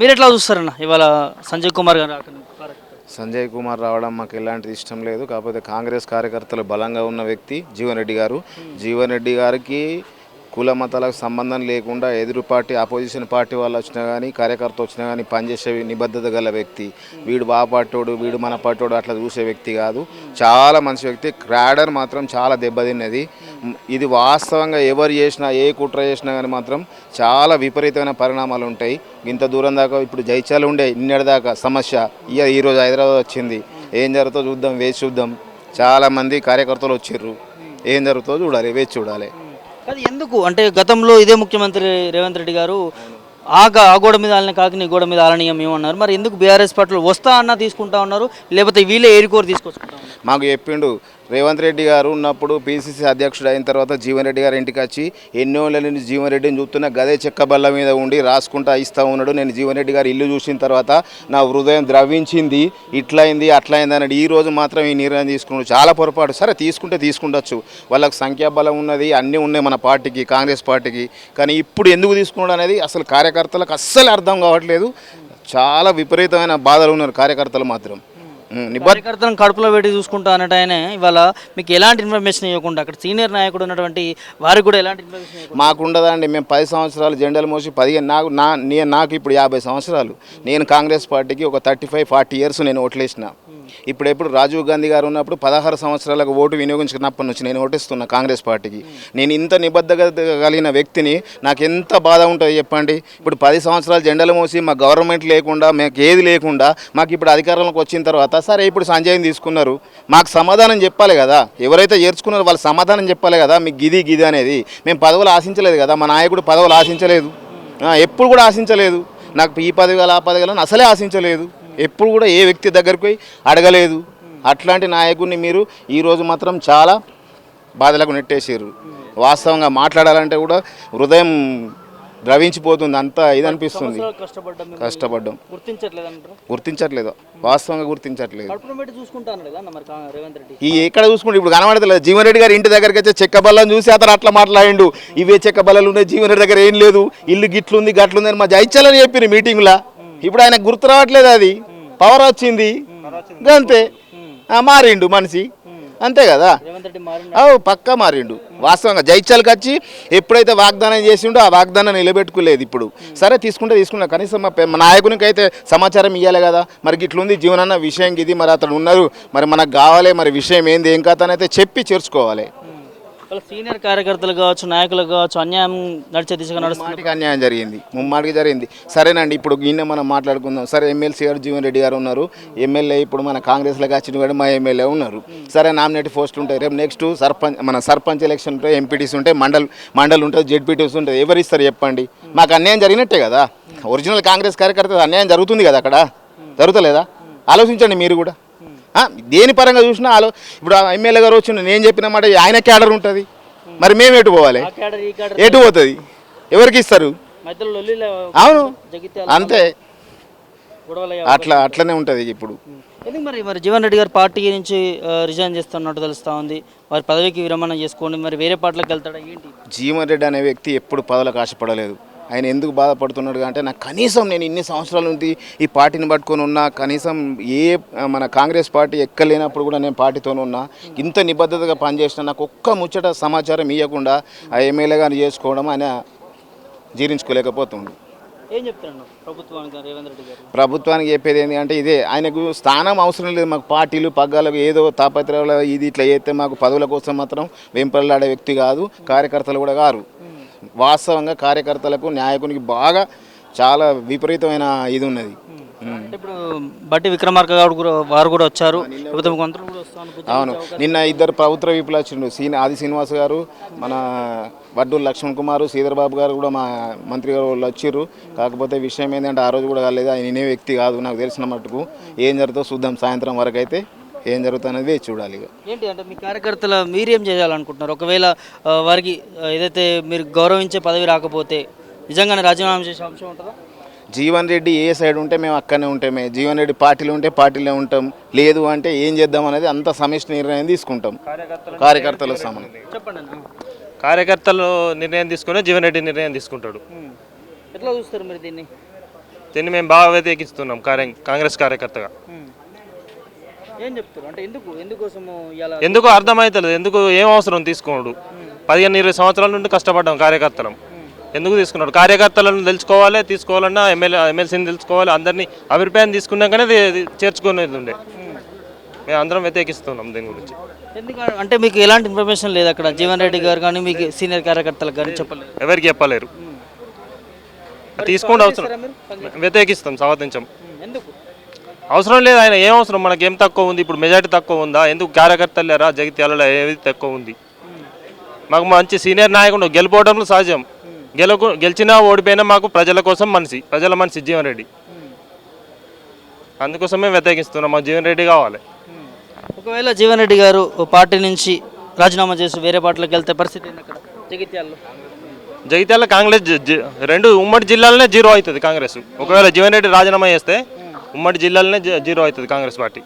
మీరు ఎట్లా చూస్తారన్న? ఇవాళ సంజయ్ కుమార్ గారు సంజయ్ కుమార్ రావడం మాకు ఎలాంటి ఇష్టం లేదు. కాకపోతే కాంగ్రెస్ కార్యకర్తలు బలంగా ఉన్న వ్యక్తి జీవన్ రెడ్డి గారు. జీవన్ రెడ్డి గారికి కుల మతాలకు సంబంధం లేకుండా ఎదురు పార్టీ అపోజిషన్ పార్టీ వాళ్ళు వచ్చినా కానీ కార్యకర్త వచ్చినా కానీ పనిచేసే నిబద్ధత గల వ్యక్తి. వీడు బా పాటోడు వీడు మన పాటోడు అట్లా చూసే వ్యక్తి కాదు. చాలా మంచి వ్యక్తి. క్రాడర్ మాత్రం చాలా దెబ్బతిన్నది. ఇది వాస్తవంగా ఎవరు చేసినా ఏ కుట్ర చేసినా కానీ మాత్రం చాలా విపరీతమైన పరిణామాలు ఉంటాయి. ఇంత దూరం దాకా ఇప్పుడు జైచాలు ఉండే నిన్నటిదాకా సమస్య. ఇక ఈరోజు హైదరాబాద్ వచ్చింది. ఏం జరుగుతుందో చూద్దాం వేచి చూద్దాం. చాలామంది కార్యకర్తలు వచ్చారు ఏం జరుగుతుందో చూడాలి వేచి చూడాలి. అది ఎందుకు? అంటే గతంలో ఇదే ముఖ్యమంత్రి రేవంత్ రెడ్డి గారు ఆ ఆ గోడ మీద ఆలని కాకి నీ గోడ మీద ఆలనీయం ఏమన్నారు? మరి ఎందుకు బీఆర్ఎస్ పార్టీలో వస్తా అన్నా తీసుకుంటా ఉన్నారు? లేకపోతే వీళ్ళే ఏరికోరు తీసుకొచ్చుకుంటా మాకు చెప్పిండు రేవంత్ రెడ్డి గారు ఉన్నప్పుడు పిసిసి అధ్యక్షుడు అయిన తర్వాత జీవన్ రెడ్డి గారి ఇంటికి వచ్చి ఎన్నో లేని జీవన్ రెడ్డిని చూస్తున్న గదే చెక్క బల్ల మీద ఉండి రాసుకుంటా ఇస్తా ఉన్నాడు. నేను జీవన్ రెడ్డి గారు ఇల్లు చూసిన తర్వాత నా హృదయం ద్రవించింది. ఇట్లయింది అట్లయింది అన్నాడు. ఈ రోజు మాత్రం ఈ నిర్ణయం తీసుకున్నాడు. చాలా పొరపాటు. సరే తీసుకుంటే తీసుకుండొచ్చు. వాళ్ళకి సంఖ్యాబలం ఉన్నది అన్నీ ఉన్నాయి మన పార్టీకి కాంగ్రెస్ పార్టీకి. కానీ ఇప్పుడు ఎందుకు తీసుకున్నాడు అనేది అసలు కార్యకర్తలకు అస్సలు అర్థం కావట్లేదు. చాలా విపరీతమైన బాధలు ఉన్నారు కార్యకర్తలు మాత్రం. కార్యకర్తలను కడుపులో పెట్టి చూసుకుంటా అన్నట్టు ఆయన ఇవాళ మీకు ఎలాంటి ఇన్ఫర్మేషన్ ఇవ్వకుండా అక్కడ సీనియర్ నాయకుడు ఉన్నటువంటి వారికి కూడా ఎలాంటి ఇన్ఫర్మేషన్ ఇవ్వకుండా మాకుండదండి మేము పది సంవత్సరాలు జెండాలు మోసి పదిహేను నాకు నా నేను నాకు ఇప్పుడు యాభై సంవత్సరాలు. నేను కాంగ్రెస్ పార్టీకి ఒక థర్టీ ఫైవ్ ఫార్టీ ఇయర్స్ నేను ఓట్లేసిన. ఇప్పుడు ఎప్పుడు రాజీవ్ గాంధీ గారు ఉన్నప్పుడు పదహారు సంవత్సరాలకు ఓటు వినియోగించుకున్నప్పటి నుంచి నేను ఓటిస్తున్నా కాంగ్రెస్ పార్టీకి. నేను ఇంత నిబద్ధత కలిగిన వ్యక్తిని నాకు ఎంత బాధ ఉంటుంది చెప్పండి. ఇప్పుడు పది సంవత్సరాలు జెండలు మోసి మా గవర్నమెంట్ లేకుండా మాకు ఏది లేకుండా మాకు ఇప్పుడు అధికారంలోకి వచ్చిన తర్వాత సరే ఇప్పుడు సంజయ్ని తీసుకున్నారు. మాకు సమాధానం చెప్పాలి కదా. ఎవరైతే చేర్చుకున్నారో వాళ్ళు సమాధానం చెప్పాలి కదా. మీకు గిది గిది అనేది. మేము పదవులు ఆశించలేదు కదా. మా నాయకుడు పదవులు ఆశించలేదు. ఎప్పుడు కూడా ఆశించలేదు. నాకు ఈ పదవి గల ఆ పదవి గల అసలే ఆశించలేదు. ఎప్పుడు కూడా ఏ వ్యక్తి దగ్గరికి పోయి అడగలేదు. అట్లాంటి నాయకుడిని మీరు ఈరోజు మాత్రం చాలా బాధలకు నెట్టేసారు వాస్తవంగా మాట్లాడాలంటే కూడా హృదయం ద్రవించిపోతుంది. అంత ఇది అనిపిస్తుంది. కష్టపడ్డం గుర్తించట్లేదు వాస్తవంగా గుర్తించట్లేదు. ఈ ఎక్కడ చూసుకుంటే ఇప్పుడు కనబడతలేదు. జీవన్ రెడ్డి గారి ఇంటి దగ్గరికి వచ్చే చెక్క బల్లని చూసి అతను అట్లా మాట్లాడిండు. ఇవే చెక్క బల్లలు ఉన్నాయి. జీవన్ రెడ్డి దగ్గర ఏం లేదు. ఇల్లు గిట్లుంది గట్లుంది అని మా జైచాలని చెప్పింది మీటింగ్లో. ఇప్పుడు ఆయన గుర్తు రావట్లేదు అది. పవర్ వచ్చింది. అంతే మారిండు మనిషి. అంతే కదా. ఓ పక్కా మారిండు. వాస్తవంగా జైత్యాలకు వచ్చి ఎప్పుడైతే వాగ్దానం చేసిండో ఆ వాగ్దానం నిలబెట్టుకోలేదు ఇప్పుడు. సరే తీసుకుంటే తీసుకున్నా. కనీసం మా నాయకునికి అయితే సమాచారం ఇవ్వాలి కదా. మరి ఇట్లుంది జీవనన్న విషయం ఇది మరి అతను ఉన్నారు. మరి మనకు కావాలి మరి విషయం ఏంది ఏం కథ అని అయితే చెప్పి చేర్చుకోవాలి. వాళ్ళ సీనియర్ కార్యకర్తలు కావచ్చు నాయకులు కావచ్చు అన్యాయం నడిచే దిశగా నడుస్తుంది అన్యాయం జరిగింది. ముమ్మాటికి జరిగింది. సరేనండి ఇప్పుడు ఈయన మనం మాట్లాడుకుందాం. సరే ఎమ్మెల్సీ గారు జీవన్ రెడ్డి గారు ఉన్నారు. ఎమ్మెల్యే ఇప్పుడు మన కాంగ్రెస్లోకి వచ్చిన కూడా మా ఎమ్మెల్యే ఉన్నారు. సరే నామినేట్ పోస్ట్ ఉంటాయి. రేపు నెక్స్ట్ సర్పంచ్ మన సర్పంచ్ ఎలక్షన్ ఉంటాయి ఎంపీటీస్ ఉంటాయి మండల్ మండల్ ఉంటుంది జెడ్పీటీస్ ఉంటుంది ఎవరు ఇస్తారు చెప్పండి. మాకు అన్యాయం జరిగినట్టే కదా. ఒరిజినల్ కాంగ్రెస్ కార్యకర్త అన్యాయం జరుగుతుంది కదా అక్కడ. జరుగుతలేదా? ఆలోచించండి మీరు కూడా. దేని పరంగా చూసినా ఆలో ఇప్పుడు ఎమ్మెల్యే గారు వచ్చిండు నేను చెప్పిన మాట ఆయన క్యాడర్ ఉంటుంది. మరి మేము ఎటు పోవాలి? ఎటు పోతుంది? ఎవరికి ఇస్తారు? అవును. అంతే. అట్లా అట్లనే ఉంటుంది ఇప్పుడు. ఎందుకు మరి మరి జీవన్ రెడ్డి గారు పార్టీ నుంచి రిజైన్ చేస్తున్నట్టు తెలుస్తా ఉంది. వారి పదవికి విరమణ చేసుకోండి. మరి వేరే పార్టీలకు వెళ్తాడా ఏంటి? జీవన్ రెడ్డి అనే వ్యక్తి ఎప్పుడు పదవులకు ఆశపడలేదు. ఆయన ఎందుకు బాధపడుతున్నాడు అంటే నాకు కనీసం నేను ఇన్ని సంవత్సరాల నుంచి ఈ పార్టీని పట్టుకొని ఉన్నా కనీసం ఏ మన కాంగ్రెస్ పార్టీ ఎక్కలేనప్పుడు కూడా నేను పార్టీతోనే ఉన్నా ఇంత నిబద్ధతగా పనిచేసిన నాకు ఒక్క ముచ్చట సమాచారం ఇవ్వకుండా ఆ ఎమ్మెల్యే గారిని చేసుకోవడం ఆయన జీర్ణించుకోలేకపోతుండు. ఏం చెప్తున్నాను ప్రభుత్వానికి రేవంత్ రెడ్డి గారు? ప్రభుత్వానికి చెప్పేది ఏంటి అంటే ఇదే ఆయనకు స్థానం అవసరం లేదు మాకు పార్టీలు పగ్గాలకు ఏదో తాపత్రయాలు ఇది ఇట్లా చేస్తే మాకు పదవుల కోసం మాత్రం వెంపలాడే వ్యక్తి కాదు కార్యకర్తలు కూడా కారు. వాస్తవంగా కార్యకర్తలకు నాయకునికి బాగా చాలా విపరీతమైన ఇది ఉన్నది ఇప్పుడు బట్టి విక్రమార్క గారు వారు కూడా వచ్చారు. అవును. నిన్న ఇద్దరు ప్రభుత్వ విపులు వచ్చిండు సీని ఆది శ్రీనివాస్ గారు మన వడ్డూరు లక్ష్మణ్ కుమారు శ్రీధర్ బాబు గారు కూడా మా మంత్రి గారు వాళ్ళు వచ్చిర్రు. కాకపోతే విషయం ఏంటంటే ఆ రోజు కూడా కాలేదు. ఆయన ఇనే వ్యక్తి కాదు నాకు తెలిసిన మట్టుకు. ఏం జరుగుతుందో చూద్దాం సాయంత్రం వరకు అయితే ఏం జరుగుతుందనేది వేచి చూడాలి ఇక. ఏంటి అంటే మీ కార్యకర్తల మీరేం చేయాలనుకుంటున్నారు? ఒకవేళ వారికి ఏదైతే మీరు గౌరవించే పదవి రాకపోతే నిజంగానే రాజీనామా చేసే అంశం ఉంటుందా? జీవన్ రెడ్డి ఏ సైడ్ ఉంటే మేము అక్కడనే ఉంటామే. జీవన్ రెడ్డి పార్టీలో ఉంటే పార్టీలో ఉంటాం. లేదు అంటే ఏం చేద్దాం అనేది అంత సమిష్టి నిర్ణయం తీసుకుంటాం. కార్యకర్తల సమానం చెప్పండి అన్న. కార్యకర్తలు నిర్ణయం తీసుకుని జీవన్ రెడ్డి నిర్ణయం తీసుకుంటాడు. ఎట్లా చూస్తారు మీరు దీన్ని? దీన్ని మేము బాగా వ్యతిరేకిస్తున్నాం కార్య కాంగ్రెస్ కార్యకర్తగా. ఏం చెప్తారు? అంటే ఎందుకు ఎందుకోసము ఇలా ఎందుకు అర్థమవుతలేదు ఎందుకు ఏం అవసరం తీసుకోడు పదిహేను ఇరవై సంవత్సరాల నుండి కష్టపడ్డాం కార్యకర్తలం. ఎందుకు తీసుకున్నాడు? కార్యకర్తలను తెలుసుకోవాలి తీసుకోవాలన్నా ఎమ్మెల్యే ఎమ్మెల్సీని తెలుసుకోవాలి అందరినీ అభిప్రాయం తీసుకున్నాకనే చేర్చుకునేది ఉండే. మేము అందరం వ్యతిరేకిస్తున్నాం దీని గురించి. ఎందుకు అంటే మీకు ఎలాంటి ఇన్ఫర్మేషన్ లేదు అక్కడ? జీవన్ రెడ్డి గారు కానీ మీకు సీనియర్ కార్యకర్తలకు కానీ చెప్పలేదు. ఎవరికి చెప్పలేరు. తీసుకోండి అవసరం. వ్యతిరేకిస్తాం సమర్థించాం. ఎందుకు? అవసరం లేదు ఆయన ఏం అవసరం? మనకి ఏం తక్కువ ఉంది ఇప్పుడు మెజారిటీ తక్కువ ఉందా? ఎందుకు కార్యకర్తలు లేరా? జగిత్యాలలో ఏది తక్కువ ఉంది? మాకు మంచి సీనియర్ నాయకుడు గెలుపోవడంలో సహజం. గెలకు గెలిచినా ఓడిపోయినా మాకు ప్రజల కోసం మనిషి ప్రజల మనిషి జీవన్ రెడ్డి. అందుకోసమే వ్యతిరేకిస్తున్నాం మాకు జీవన్ రెడ్డి కావాలి. ఒకవేళ జీవన్ రెడ్డి గారు పార్టీ నుంచి రాజీనామా చేసి వేరే పార్టీలోకి వెళ్తే పరిస్థితి జగిత్యాల్లో? జగిత్యాల కాంగ్రెస్ రెండు ఉమ్మడి జిల్లాలనే జీరో అవుతుంది కాంగ్రెస్. ఒకవేళ జీవన్ రెడ్డి రాజీనామా చేస్తే ఉమ్మడి జిల్లాలోనే జీరో అవుతుంది కాంగ్రెస్ పార్టీ.